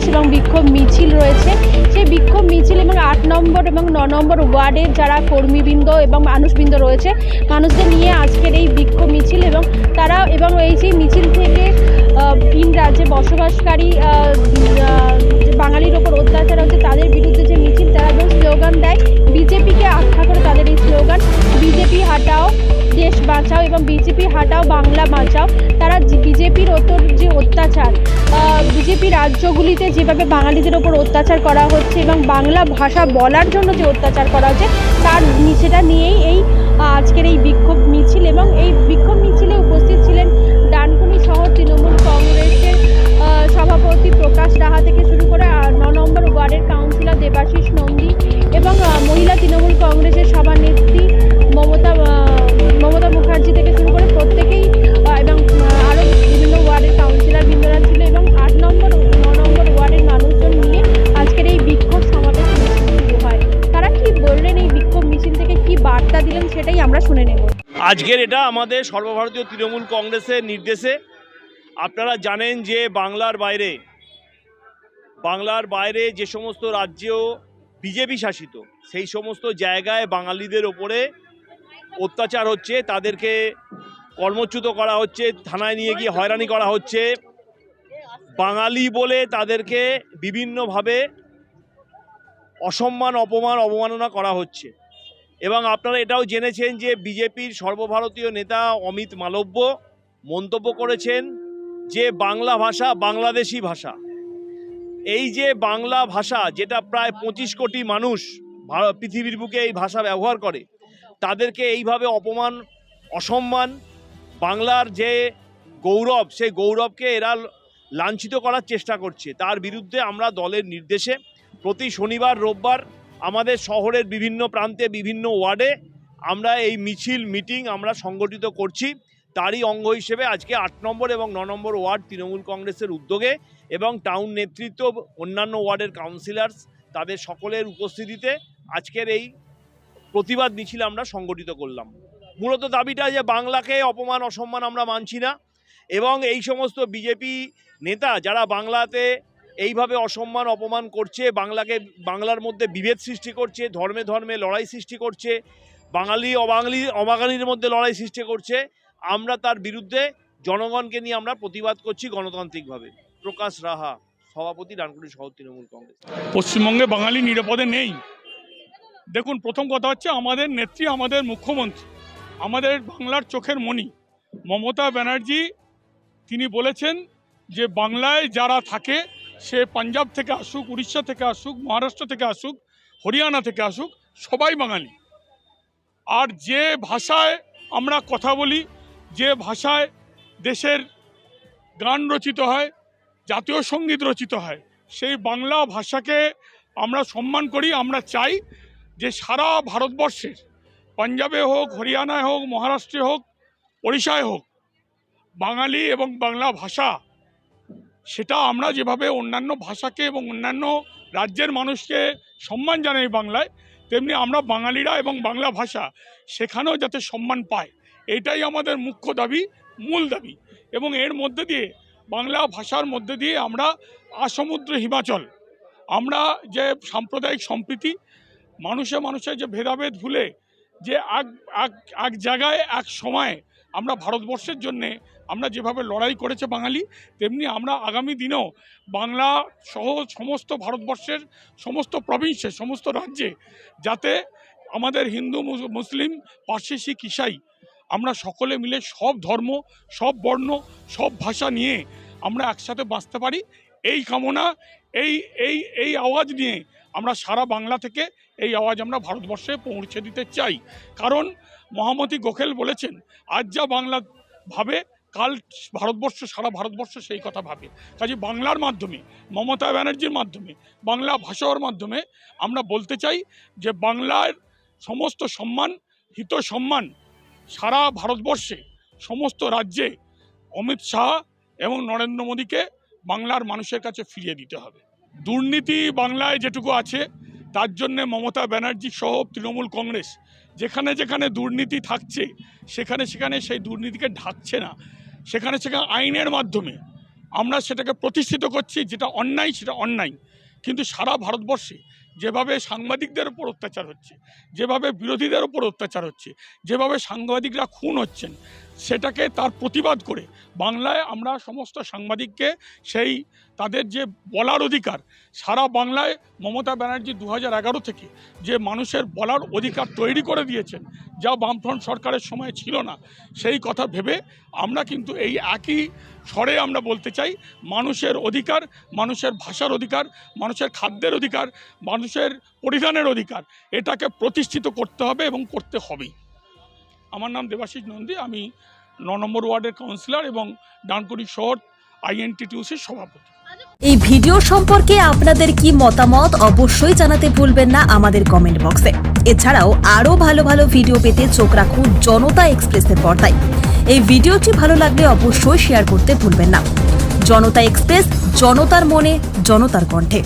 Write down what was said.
সমাবেশ এবং বিক্ষোভ মিছিল রয়েছে। সেই বিক্ষোভ মিছিল এবং আট নম্বর এবং ন নম্বর ওয়ার্ডের যারা কর্মীবৃন্দ এবং মানুষবৃন্দ রয়েছে, মানুষদের নিয়ে আজকের এই বিক্ষোভ মিছিল এবং তারা এবং এই যে মিছিল থেকে ভিন রাজ্যে বসবাসকারী বাঙালির ওপর অত্যাচার হচ্ছে, তাদের বিরুদ্ধে যে মিছিল, তারা এবং স্লোগান দেয়, বিজেপিকে আখ্যা করে তাদের এই স্লোগান, বিজেপি হাটাও, দেশ বাঁচাও এবং বিজেপি হাটাও, বাংলা বাঁচাও। তারা বিজেপির ওপর যে অত্যাচার বিজেপি রাজ্যগুলিতে যেভাবে বাঙালিদের ওপর অত্যাচার করা হচ্ছে এবং বাংলা ভাষা বলার জন্য যে অত্যাচার করা হচ্ছে, তার নিচেটা নিয়েই এই আজকের এই বিক্ষোভ মিছিল এবং এই বিক্ষোভ আজকের এটা আমাদের সর্বভারতীয় তৃণমূল কংগ্রেসের নির্দেশে। আপনারা জানেন যে বাংলার বাইরে বাংলার বাইরে যে সমস্ত রাজ্য বিজেপি শাসিত, সেই সমস্ত জায়গায় বাঙালিদের ওপরে অত্যাচার হচ্ছে, তাদেরকে কর্মচ্যুত করা হচ্ছে, থানায় নিয়ে গিয়ে হয়রানি করা হচ্ছে। বাঙালি বলে তাদেরকে বিভিন্নভাবে অসম্মান, অপমান, অবমাননা করা হচ্ছে। এবং আপনারা এটাও জেনেছেন যে বিজেপির সর্বভারতীয় নেতা অমিত মালব্য মন্তব্য করেছেন যে বাংলা ভাষা বাংলাদেশি ভাষা। এই যে বাংলা ভাষা যেটা প্রায় পঁচিশ কোটি মানুষ পৃথিবীর বুকে এই ভাষা ব্যবহার করে, তাদেরকে এইভাবে অপমান, অসম্মান, বাংলার যে গৌরব, সেই গৌরবকে এরা লাঞ্ছিত করার চেষ্টা করছে। তার বিরুদ্ধে আমরা দলের নির্দেশে প্রতি শনিবার, রোববার আমাদের শহরের বিভিন্ন প্রান্তে, বিভিন্ন ওয়ার্ডে আমরা এই মিছিল, মিটিং আমরা সংগঠিত করছি। তারই অঙ্গ হিসেবে আজকে আট নম্বর এবং ন নম্বর ওয়ার্ড তৃণমূল কংগ্রেসের উদ্যোগে এবং টাউন নেতৃত্ব, অন্যান্য ওয়ার্ডের কাউন্সিলর্স, তাদের সকলের উপস্থিতিতে আজকের এই প্রতিবাদ মিছিল আমরা সংগঠিত করলাম। মূলত দাবিটা যে বাংলাকে অপমান, অসম্মান আমরা মানছি না এবং এই সমস্ত বিজেপি নেতা যারা বাংলাতে এইভাবে অসম্মান, অপমান করছে, বাংলাকে, বাংলার মধ্যে বিভেদ সৃষ্টি করছে, ধর্মে ধর্মে লড়াই সৃষ্টি করছে, বাঙালি, অবাঙালি, অবাঙালির মধ্যে লড়াই সৃষ্টি করছে, আমরা তার বিরুদ্ধে জনগণকে নিয়ে আমরা প্রতিবাদ করছি গণতান্ত্রিকভাবে। প্রকাশ রাহা, সভাপতি ডানকুনি শহর তৃণমূল কংগ্রেস। পশ্চিমবঙ্গে বাঙালি নিরাপদে নেই। দেখুন, প্রথম কথা হচ্ছে আমাদের নেত্রী, আমাদের মুখ্যমন্ত্রী, আমাদের বাংলার চোখের মণি, মমতা ব্যানার্জি, তিনি বলেছেন যে বাংলায় যারা থাকে সে পাঞ্জাব থেকে আসুক, উড়িষ্যা থেকে আসুক, মহারাষ্ট্র থেকে আসুক, হরিয়ানা থেকে আসুক, সবাই বাঙালি। আর যে ভাষায় আমরা কথা বলি, যে ভাষায় দেশের গান রচিত হয়, জাতীয় সংগীত রচিত হয়, সেই বাংলা ভাষাকে আমরা সম্মান করি, আমরা চাই যে সারা ভারতবর্ষের, পাঞ্জাবে হোক, হরিয়ানায় হোক, মহারাষ্ট্রে হোক, ওড়িশায় হোক, বাঙালি এবং বাংলা ভাষা সেটা আমরা যেভাবে অন্যান্য ভাষাকে এবং অন্যান্য রাজ্যের মানুষকে সম্মান জানাই বাংলায়, তেমনি আমরা বাঙালিরা এবং বাংলা ভাষা সেখানেও যাতে সম্মান পায়, এটাই আমাদের মুখ্য দাবি, মূল দাবি। এবং এর মধ্যে দিয়ে, বাংলা ভাষার মধ্যে দিয়ে আমরা আসমুদ্র হিমাচল, আমরা যে সাম্প্রদায়িক সম্প্রীতি, মানুষে মানুষের যে ভেদাভেদ ভুলে, যে এক এক এক জায়গায় এক সময় আমরা ভারতবর্ষের জন্যে আমরা যেভাবে লড়াই করেছে বাঙালি, তেমনি আমরা আগামী দিনেও বাংলা সহ সমস্ত ভারতবর্ষের সমস্ত প্রভিন্সে সমস্ত রাজ্যে যাতে আমাদের হিন্দু, মুস- মুসলিম, পার্সি, শিখ, ইসাই আমরা সকলে মিলে সব ধর্ম, সব বর্ণ, সব ভাষা নিয়ে আমরা একসাথে বাঁচতে পারি। এই কামনা, এই এই এই আওয়াজ নিয়ে আমরা সারা বাংলা থেকে এই আওয়াজ আমরা ভারতবর্ষে পৌঁছে দিতে চাই। কারণ মহামতি গোখেল বলেছেন, আজ যা বাংলা ভাবে, কাল ভারতবর্ষ, সারা ভারতবর্ষ সেই কথা ভাবে। কাজে বাংলার মাধ্যমে, মমতা ব্যানার্জির মাধ্যমে, বাংলা ভাষার মাধ্যমে আমরা বলতে চাই যে বাংলার সমস্ত সম্মান, হিত সম্মান সারা ভারতবর্ষে, সমস্ত রাজ্যে অমিত শাহ এবং নরেন্দ্র মোদীকে বাংলার মানুষের কাছে ফিরিয়ে দিতে হবে। দুর্নীতি বাংলায় যেটুকু আছে, তার জন্যে মমতা ব্যানার্জি সহ তৃণমূল কংগ্রেস যেখানে যেখানে দুর্নীতি থাকছে, সেখানে সেখানে সেই দুর্নীতিকে ঢাকছে না। সেখানে সেখানে আইনের মাধ্যমে আমরা সেটাকে প্রতিষ্ঠিত করছি, যেটা অন্যায় সেটা অন্যায়। কিন্তু সারা ভারতবর্ষে যেভাবে সাংবাদিকদের উপর অত্যাচার হচ্ছে, যেভাবে বিরোধীদের উপর অত্যাচার হচ্ছে, যেভাবে সাংবাদিকরা খুন হচ্ছেন সেটাকে তার প্রতিবাদ করে। বাংলায় আমরা সমস্ত সাংবাদিককে সেই তাদের যে বলার অধিকার, সারা বাংলায় মমতা ব্যানার্জি দু থেকে যে মানুষের বলার অধিকার তৈরি করে দিয়েছেন, যা বামফ্রন্ট সরকারের সময় ছিল না, সেই কথা ভেবে আমরা কিন্তু এই একই স্বরে আমরা বলতে চাই, মানুষের অধিকার, মানুষের ভাষার অধিকার, মানুষের খাদ্যের অধিকার, মানুষের পরিধানের অধিকার, এটাকে প্রতিষ্ঠিত করতে হবে এবং করতে হবেই। আমার নাম দেবাশিস নন্দী, আমি ন নম্বর ওয়ার্ডের কাউন্সিলর এবং ডানকুনি শহর আইএনটিটিউসির সভাপতি। এই ভিডিও সম্পর্কে আপনাদের কি মতামত অবশ্যই জানাতে ভুলবেন না আমাদের কমেন্ট বক্সে। এছাড়াও আরও ভালো ভালো ভিডিও পেতে চোখ রাখুন জনতা এক্সপ্রেসের পর্দায়। এই ভিডিওটি ভালো লাগলে অবশ্যই শেয়ার করতে ভুলবেন না। জনতা এক্সপ্রেস, জনতার মনে, জনতার কণ্ঠে।